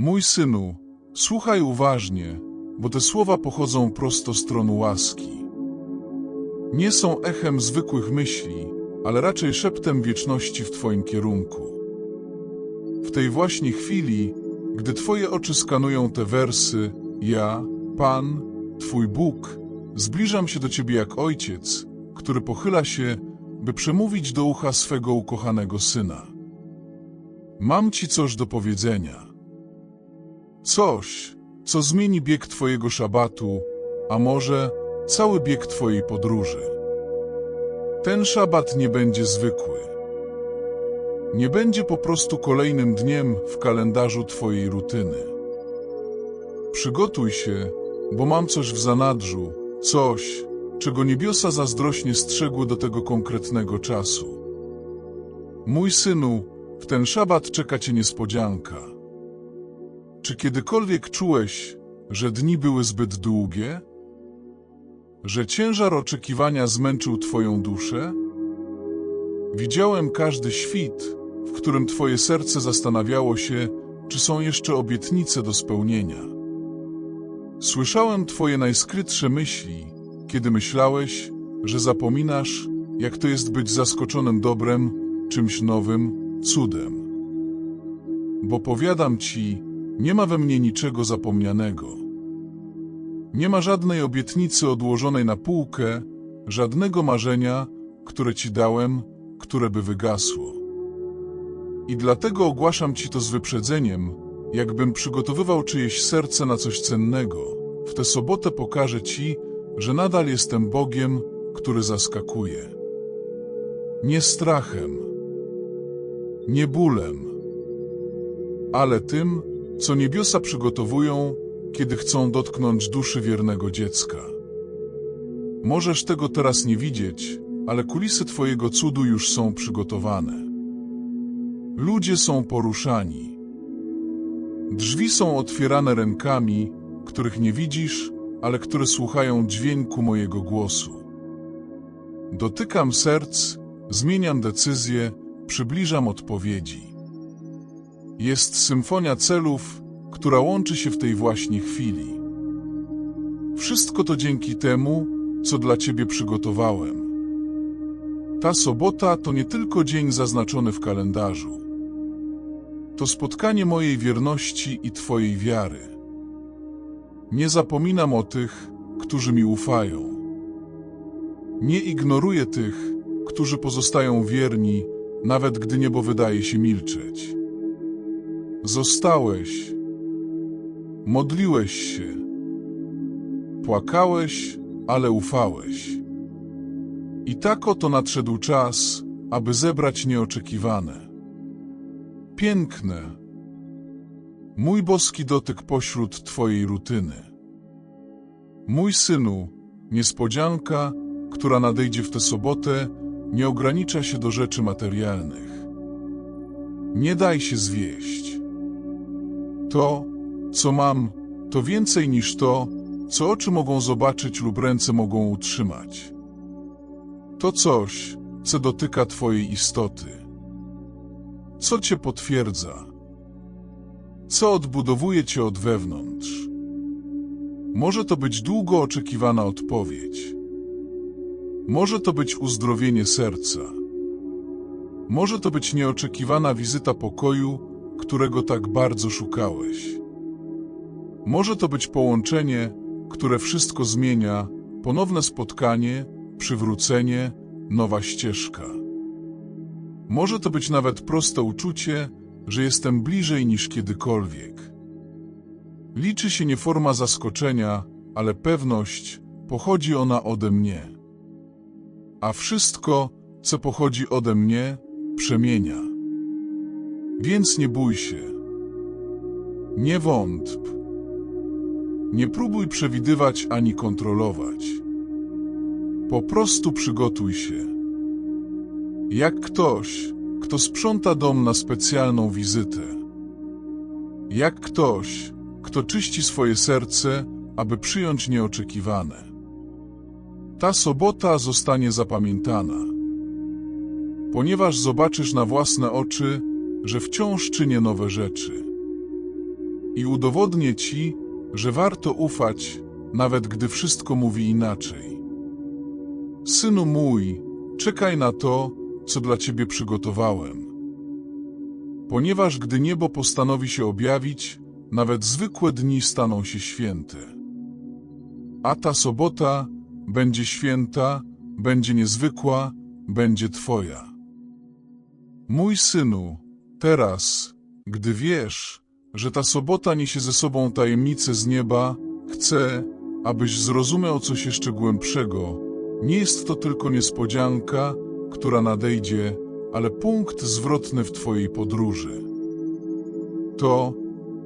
Mój synu, słuchaj uważnie, bo te słowa pochodzą prosto z tronu łaski. Nie są echem zwykłych myśli, ale raczej szeptem wieczności w Twoim kierunku. W tej właśnie chwili, gdy Twoje oczy skanują te wersy, ja, Pan, Twój Bóg, zbliżam się do Ciebie jak ojciec, który pochyla się, by przemówić do ucha swego ukochanego syna. Mam Ci coś do powiedzenia. Coś, co zmieni bieg Twojego szabatu, a może cały bieg Twojej podróży. Ten szabat nie będzie zwykły. Nie będzie po prostu kolejnym dniem w kalendarzu Twojej rutyny. Przygotuj się, bo mam coś w zanadrzu, coś, czego niebiosa zazdrośnie strzegły do tego konkretnego czasu. Mój synu, w ten szabat czeka Cię niespodzianka. Czy kiedykolwiek czułeś, że dni były zbyt długie? Że ciężar oczekiwania zmęczył Twoją duszę? Widziałem każdy świt, w którym Twoje serce zastanawiało się, czy są jeszcze obietnice do spełnienia. Słyszałem Twoje najskrytsze myśli, kiedy myślałeś, że zapominasz, jak to jest być zaskoczonym dobrem, czymś nowym, cudem. Bo powiadam Ci, nie ma we mnie niczego zapomnianego. Nie ma żadnej obietnicy odłożonej na półkę, żadnego marzenia, które Ci dałem, które by wygasło. I dlatego ogłaszam Ci to z wyprzedzeniem, jakbym przygotowywał czyjeś serce na coś cennego. W tę sobotę pokażę Ci, że nadal jestem Bogiem, który zaskakuje. Nie strachem, nie bólem, ale tym, co niebiosa przygotowują, kiedy chcą dotknąć duszy wiernego dziecka. Możesz tego teraz nie widzieć, ale kulisy Twojego cudu już są przygotowane. Ludzie są poruszani. Drzwi są otwierane rękami, których nie widzisz, ale które słuchają dźwięku mojego głosu. Dotykam serc, zmieniam decyzje, przybliżam odpowiedzi. Jest symfonia celów, która łączy się w tej właśnie chwili. Wszystko to dzięki temu, co dla Ciebie przygotowałem. Ta sobota to nie tylko dzień zaznaczony w kalendarzu. To spotkanie mojej wierności i Twojej wiary. Nie zapominam o tych, którzy mi ufają. Nie ignoruję tych, którzy pozostają wierni, nawet gdy niebo wydaje się milczeć. Zostałeś, modliłeś się, płakałeś, ale ufałeś. I tak oto nadszedł czas, aby zebrać nieoczekiwane. Piękne. Mój boski dotyk pośród Twojej rutyny. Mój synu, niespodzianka, która nadejdzie w tę sobotę, nie ogranicza się do rzeczy materialnych. Nie daj się zwieść. To, co mam, to więcej niż to, co oczy mogą zobaczyć lub ręce mogą utrzymać. To coś, co dotyka Twojej istoty. Co Cię potwierdza? Co odbudowuje Cię od wewnątrz? Może to być długo oczekiwana odpowiedź. Może to być uzdrowienie serca. Może to być nieoczekiwana wizyta pokoju, którego tak bardzo szukałeś. Może to być połączenie, które wszystko zmienia, ponowne spotkanie, przywrócenie, nowa ścieżka. Może to być nawet proste uczucie, że jestem bliżej niż kiedykolwiek. Liczy się nie forma zaskoczenia, ale pewność, pochodzi ona ode mnie. A wszystko, co pochodzi ode mnie, przemienia. Więc nie bój się. Nie wątp. Nie próbuj przewidywać ani kontrolować. Po prostu przygotuj się. Jak ktoś, kto sprząta dom na specjalną wizytę. Jak ktoś, kto czyści swoje serce, aby przyjąć nieoczekiwane. Ta sobota zostanie zapamiętana, ponieważ zobaczysz na własne oczy, że wciąż czynię nowe rzeczy. i udowodnię ci, że warto ufać, nawet gdy wszystko mówi inaczej. Synu mój, czekaj na to, co dla ciebie przygotowałem. Ponieważ gdy niebo postanowi się objawić, nawet zwykłe dni staną się święte. A ta sobota będzie święta, będzie niezwykła, będzie Twoja. Mój synu, teraz, gdy wiesz, że ta sobota niesie ze sobą tajemnicę z nieba, chcę, abyś zrozumiał coś jeszcze głębszego. Nie jest to tylko niespodzianka, która nadejdzie, ale punkt zwrotny w Twojej podróży. To,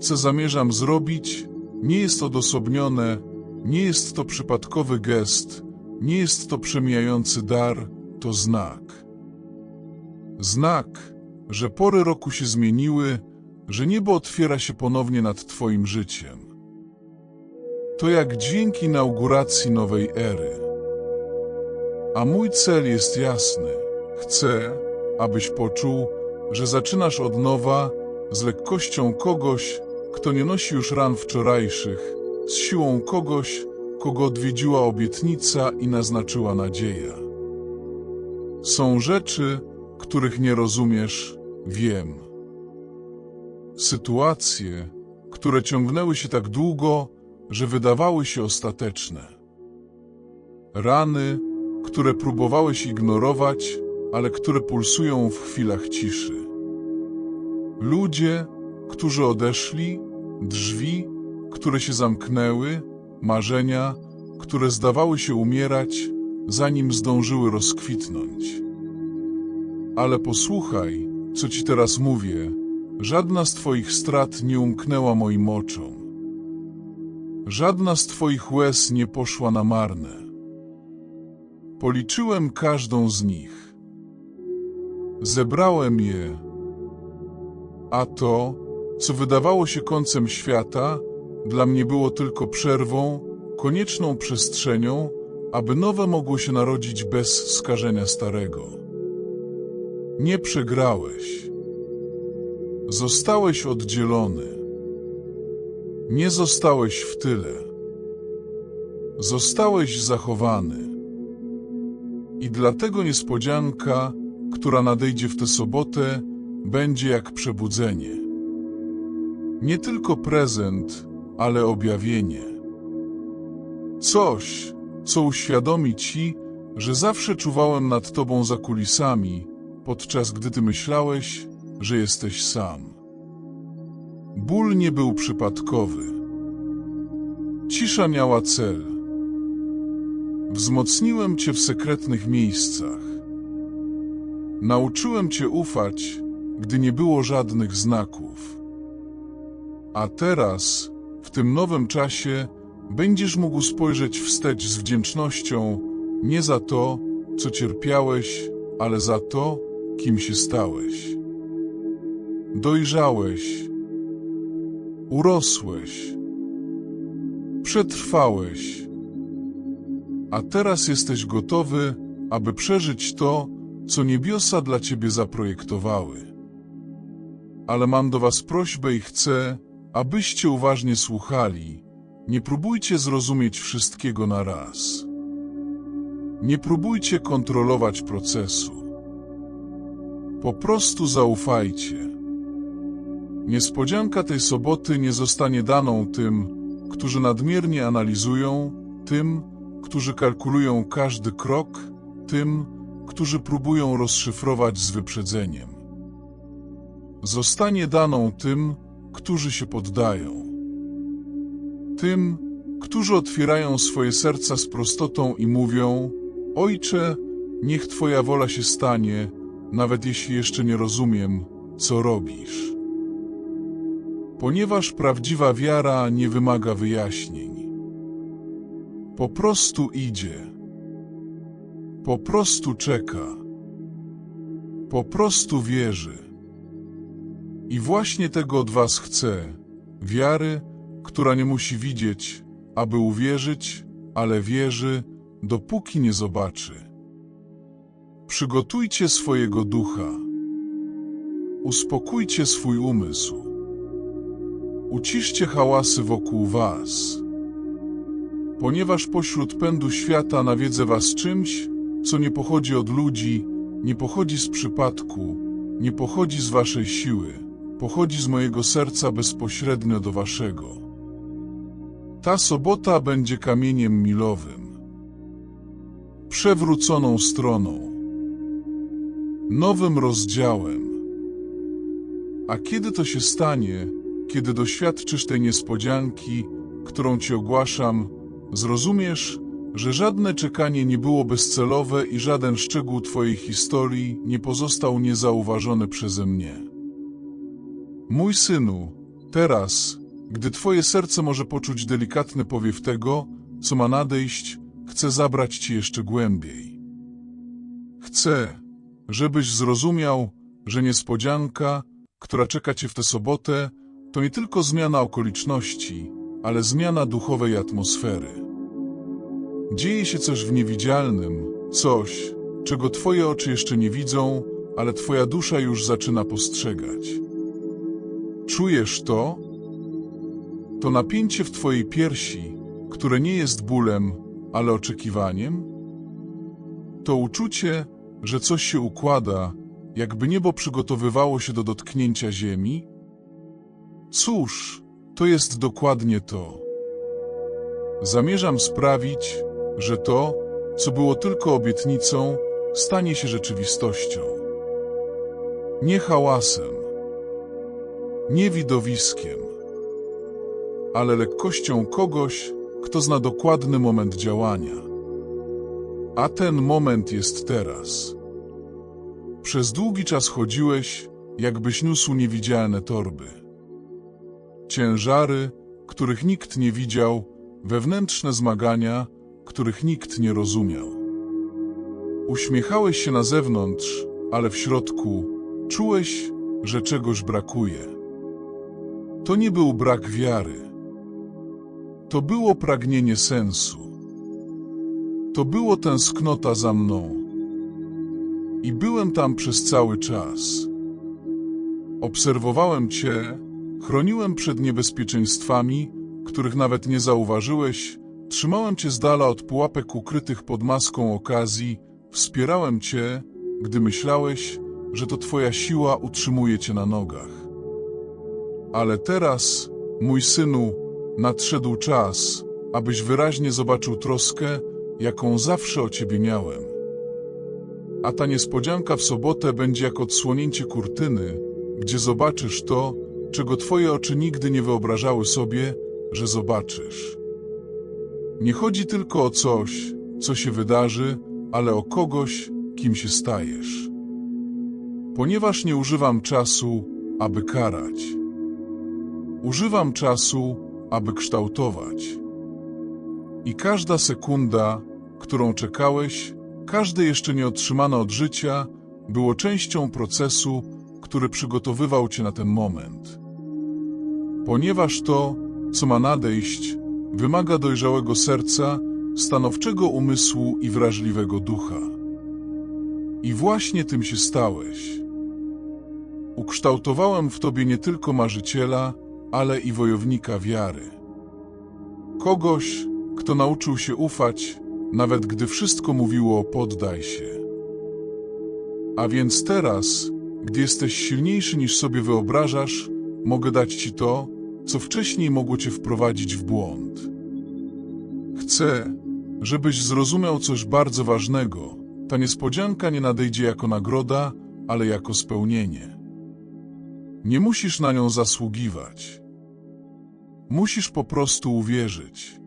co zamierzam zrobić, nie jest odosobnione, nie jest to przypadkowy gest, nie jest to przemijający dar, to znak. Znak, że pory roku się zmieniły, że niebo otwiera się ponownie nad Twoim życiem. To jak dźwięk inauguracji nowej ery. A mój cel jest jasny. Chcę, abyś poczuł, że zaczynasz od nowa z lekkością kogoś, kto nie nosi już ran wczorajszych, z siłą kogoś, kogo odwiedziła obietnica i naznaczyła nadzieja. Są rzeczy, których nie rozumiesz, wiem. Sytuacje, które ciągnęły się tak długo, że wydawały się ostateczne. Rany, które próbowałeś ignorować, ale które pulsują w chwilach ciszy. Ludzie, którzy odeszli, drzwi, które się zamknęły, marzenia, które zdawały się umierać, zanim zdążyły rozkwitnąć. Ale posłuchaj, co ci teraz mówię, żadna z twoich strat nie umknęła moim oczom. Żadna z twoich łez nie poszła na marne. Policzyłem każdą z nich. Zebrałem je, a to, co wydawało się końcem świata, dla mnie było tylko przerwą, konieczną przestrzenią, aby nowe mogło się narodzić bez skażenia starego. Nie przegrałeś. Zostałeś oddzielony. Nie zostałeś w tyle. Zostałeś zachowany. I dlatego niespodzianka, która nadejdzie w tę sobotę, będzie jak przebudzenie. Nie tylko prezent, ale objawienie. Coś, co uświadomi ci, że zawsze czuwałem nad tobą za kulisami, podczas gdy ty myślałeś, że jesteś sam. Ból nie był przypadkowy. Cisza miała cel. Wzmocniłem cię w sekretnych miejscach. Nauczyłem cię ufać, gdy nie było żadnych znaków. A teraz, w tym nowym czasie, będziesz mógł spojrzeć wstecz z wdzięcznością nie za to, co cierpiałeś, ale za to, kim się stałeś. Dojrzałeś, urosłeś, przetrwałeś, a teraz jesteś gotowy, aby przeżyć to, co niebiosa dla ciebie zaprojektowały. Ale mam do was prośbę i chcę, abyście uważnie słuchali. Nie próbujcie zrozumieć wszystkiego na raz. Nie próbujcie kontrolować procesu. Po prostu zaufajcie. Niespodzianka tej soboty nie zostanie daną tym, którzy nadmiernie analizują, tym, którzy kalkulują każdy krok, tym, którzy próbują rozszyfrować z wyprzedzeniem. Zostanie daną tym, którzy się poddają. Tym, którzy otwierają swoje serca z prostotą i mówią: Ojcze, niech Twoja wola się stanie, nawet jeśli jeszcze nie rozumiem, co robisz. Ponieważ prawdziwa wiara nie wymaga wyjaśnień. Po prostu idzie. Po prostu czeka. Po prostu wierzy. I właśnie tego od was chcę. Wiary, która nie musi widzieć, aby uwierzyć, ale wierzy, dopóki nie zobaczy. Przygotujcie swojego ducha. Uspokójcie swój umysł. Uciszcie hałasy wokół was. Ponieważ pośród pędu świata nawiedzę was czymś, co nie pochodzi od ludzi, nie pochodzi z przypadku, nie pochodzi z waszej siły, pochodzi z mojego serca bezpośrednio do waszego. Ta sobota będzie kamieniem milowym, przewróconą stroną, nowym rozdziałem. A kiedy to się stanie, kiedy doświadczysz tej niespodzianki, którą ci ogłaszam, zrozumiesz, że żadne czekanie nie było bezcelowe i żaden szczegół twojej historii nie pozostał niezauważony przeze mnie. Mój synu, teraz, gdy twoje serce może poczuć delikatny powiew tego, co ma nadejść, chcę zabrać ci jeszcze głębiej. Chcę, żebyś zrozumiał, że niespodzianka, która czeka cię w tę sobotę, to nie tylko zmiana okoliczności, ale zmiana duchowej atmosfery. Dzieje się coś w niewidzialnym, coś, czego twoje oczy jeszcze nie widzą, ale twoja dusza już zaczyna postrzegać. Czujesz to? To napięcie w twojej piersi, które nie jest bólem, ale oczekiwaniem? To uczucie, że coś się układa, jakby niebo przygotowywało się do dotknięcia ziemi? Cóż, to jest dokładnie to. Zamierzam sprawić, że to, co było tylko obietnicą, stanie się rzeczywistością. Nie hałasem, nie widowiskiem, ale lekkością kogoś, kto zna dokładny moment działania. A ten moment jest teraz. Przez długi czas chodziłeś, jakbyś niósł niewidzialne torby. Ciężary, których nikt nie widział, wewnętrzne zmagania, których nikt nie rozumiał. Uśmiechałeś się na zewnątrz, ale w środku czułeś, że czegoś brakuje. To nie był brak wiary. To było pragnienie sensu. To było tęsknota za mną. I byłem tam przez cały czas. Obserwowałem Cię, chroniłem przed niebezpieczeństwami, których nawet nie zauważyłeś, trzymałem Cię z dala od pułapek ukrytych pod maską okazji, wspierałem Cię, gdy myślałeś, że to Twoja siła utrzymuje Cię na nogach. Ale teraz, mój synu, nadszedł czas, abyś wyraźnie zobaczył troskę, jaką zawsze o Ciebie miałem. A ta niespodzianka w sobotę będzie jak odsłonięcie kurtyny, gdzie zobaczysz to, czego Twoje oczy nigdy nie wyobrażały sobie, że zobaczysz. Nie chodzi tylko o coś, co się wydarzy, ale o kogoś, kim się stajesz. Ponieważ nie używam czasu, aby karać. Używam czasu, aby kształtować. I każda sekunda, którą czekałeś, każde jeszcze nieotrzymane od życia, było częścią procesu, który przygotowywał cię na ten moment. Ponieważ to, co ma nadejść, wymaga dojrzałego serca, stanowczego umysłu i wrażliwego ducha. I właśnie tym się stałeś. Ukształtowałem w tobie nie tylko marzyciela, ale i wojownika wiary. Kogoś, kto nauczył się ufać, nawet gdy wszystko mówiło poddaj się. A więc teraz, gdy jesteś silniejszy niż sobie wyobrażasz, mogę dać ci to, co wcześniej mogło cię wprowadzić w błąd. Chcę, żebyś zrozumiał coś bardzo ważnego. Ta niespodzianka nie nadejdzie jako nagroda, ale jako spełnienie. Nie musisz na nią zasługiwać. Musisz po prostu uwierzyć.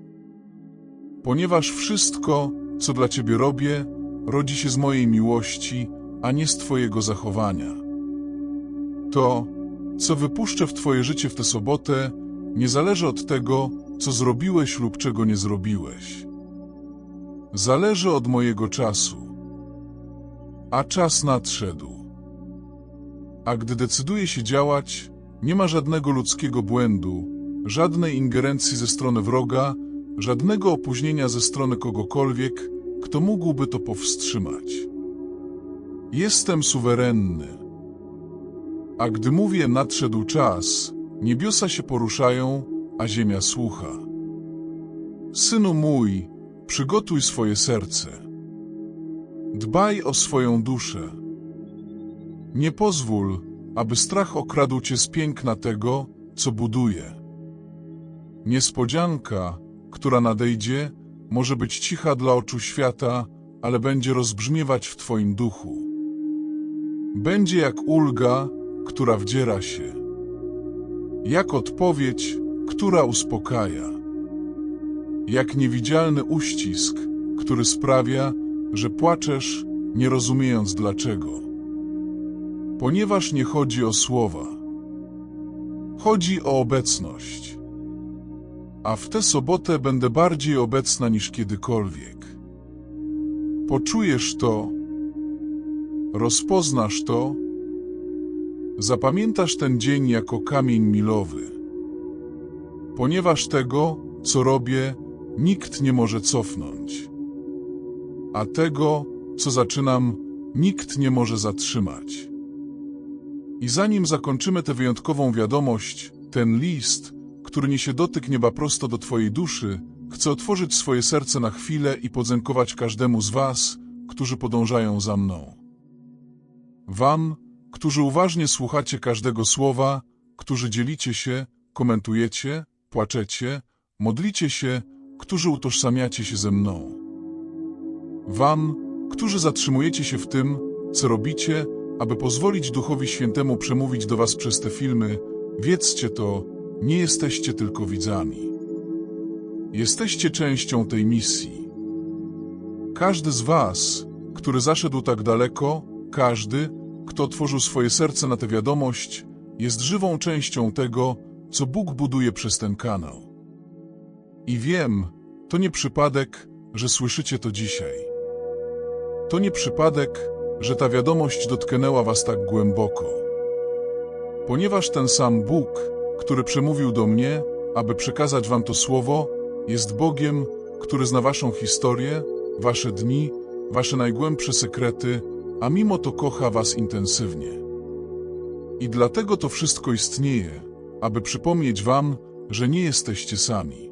Ponieważ wszystko, co dla ciebie robię, rodzi się z mojej miłości, a nie z twojego zachowania. To, co wypuszczę w twoje życie w tę sobotę, nie zależy od tego, co zrobiłeś lub czego nie zrobiłeś. Zależy od mojego czasu. A czas nadszedł. A gdy decyduję się działać, nie ma żadnego ludzkiego błędu, żadnej ingerencji ze strony wroga, żadnego opóźnienia ze strony kogokolwiek, kto mógłby to powstrzymać. Jestem suwerenny. A gdy mówię nadszedł czas, Niebiosa się poruszają, a ziemia słucha. Synu mój, przygotuj swoje serce. Dbaj o swoją duszę. Nie pozwól, aby strach okradł cię z piękna tego, co buduje. Niespodzianka, która nadejdzie, może być cicha dla oczu świata, ale będzie rozbrzmiewać w twoim duchu. Będzie jak ulga, która wdziera się. Jak odpowiedź, która uspokaja. Jak niewidzialny uścisk, który sprawia, że płaczesz, nie rozumiejąc dlaczego. Ponieważ nie chodzi o słowa. Chodzi o obecność. A w tę sobotę będę bardziej obecna niż kiedykolwiek. Poczujesz to, rozpoznasz to, zapamiętasz ten dzień jako kamień milowy. Ponieważ tego, co robię, nikt nie może cofnąć. A tego, co zaczynam, nikt nie może zatrzymać. I zanim zakończymy tę wyjątkową wiadomość, ten list, który niesie dotyk nieba prosto do Twojej duszy, chcę otworzyć swoje serce na chwilę i podziękować każdemu z Was, którzy podążają za mną. Wam, którzy uważnie słuchacie każdego słowa, którzy dzielicie się, komentujecie, płaczecie, modlicie się, którzy utożsamiacie się ze mną. Wam, którzy zatrzymujecie się w tym, co robicie, aby pozwolić Duchowi Świętemu przemówić do Was przez te filmy, wiedzcie to, nie jesteście tylko widzami. Jesteście częścią tej misji. Każdy z Was, który zaszedł tak daleko, każdy, kto otworzył swoje serce na tę wiadomość, jest żywą częścią tego, co Bóg buduje przez ten kanał. I wiem, to nie przypadek, że słyszycie to dzisiaj. To nie przypadek, że ta wiadomość dotknęła Was tak głęboko. Ponieważ ten sam Bóg, który przemówił do mnie, aby przekazać Wam to słowo, jest Bogiem, który zna Waszą historię, Wasze dni, Wasze najgłębsze sekrety, a mimo to kocha Was intensywnie. I dlatego to wszystko istnieje, aby przypomnieć Wam, że nie jesteście sami.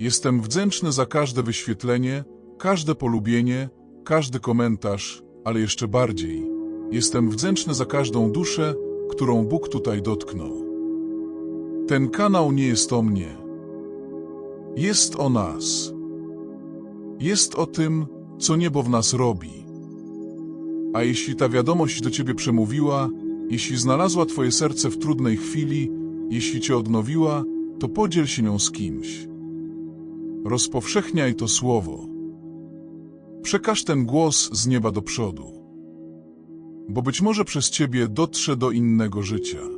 Jestem wdzięczny za każde wyświetlenie, każde polubienie, każdy komentarz, ale jeszcze bardziej jestem wdzięczny za każdą duszę, którą Bóg tutaj dotknął. Ten kanał nie jest o mnie. Jest o nas. Jest o tym, co niebo w nas robi. A jeśli ta wiadomość do ciebie przemówiła, jeśli znalazła twoje serce w trudnej chwili, jeśli cię odnowiła, to podziel się nią z kimś. Rozpowszechniaj to słowo. Przekaż ten głos z nieba do przodu. Bo być może przez ciebie dotrze do innego życia.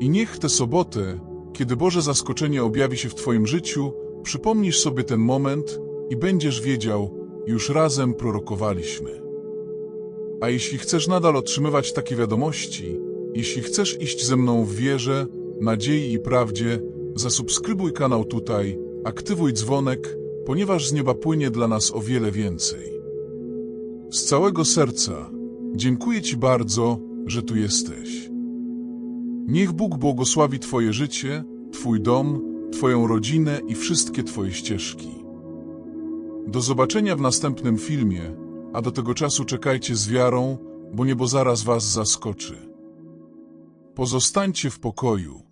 I niech tę sobotę, kiedy Boże zaskoczenie objawi się w twoim życiu, przypomnisz sobie ten moment i będziesz wiedział, już razem prorokowaliśmy. A jeśli chcesz nadal otrzymywać takie wiadomości, jeśli chcesz iść ze mną w wierze, nadziei i prawdzie, zasubskrybuj kanał tutaj, aktywuj dzwonek, ponieważ z nieba płynie dla nas o wiele więcej. Z całego serca dziękuję Ci bardzo, że tu jesteś. Niech Bóg błogosławi Twoje życie, Twój dom, Twoją rodzinę i wszystkie Twoje ścieżki. Do zobaczenia w następnym filmie, a do tego czasu czekajcie z wiarą, bo niebo zaraz Was zaskoczy. Pozostańcie w pokoju.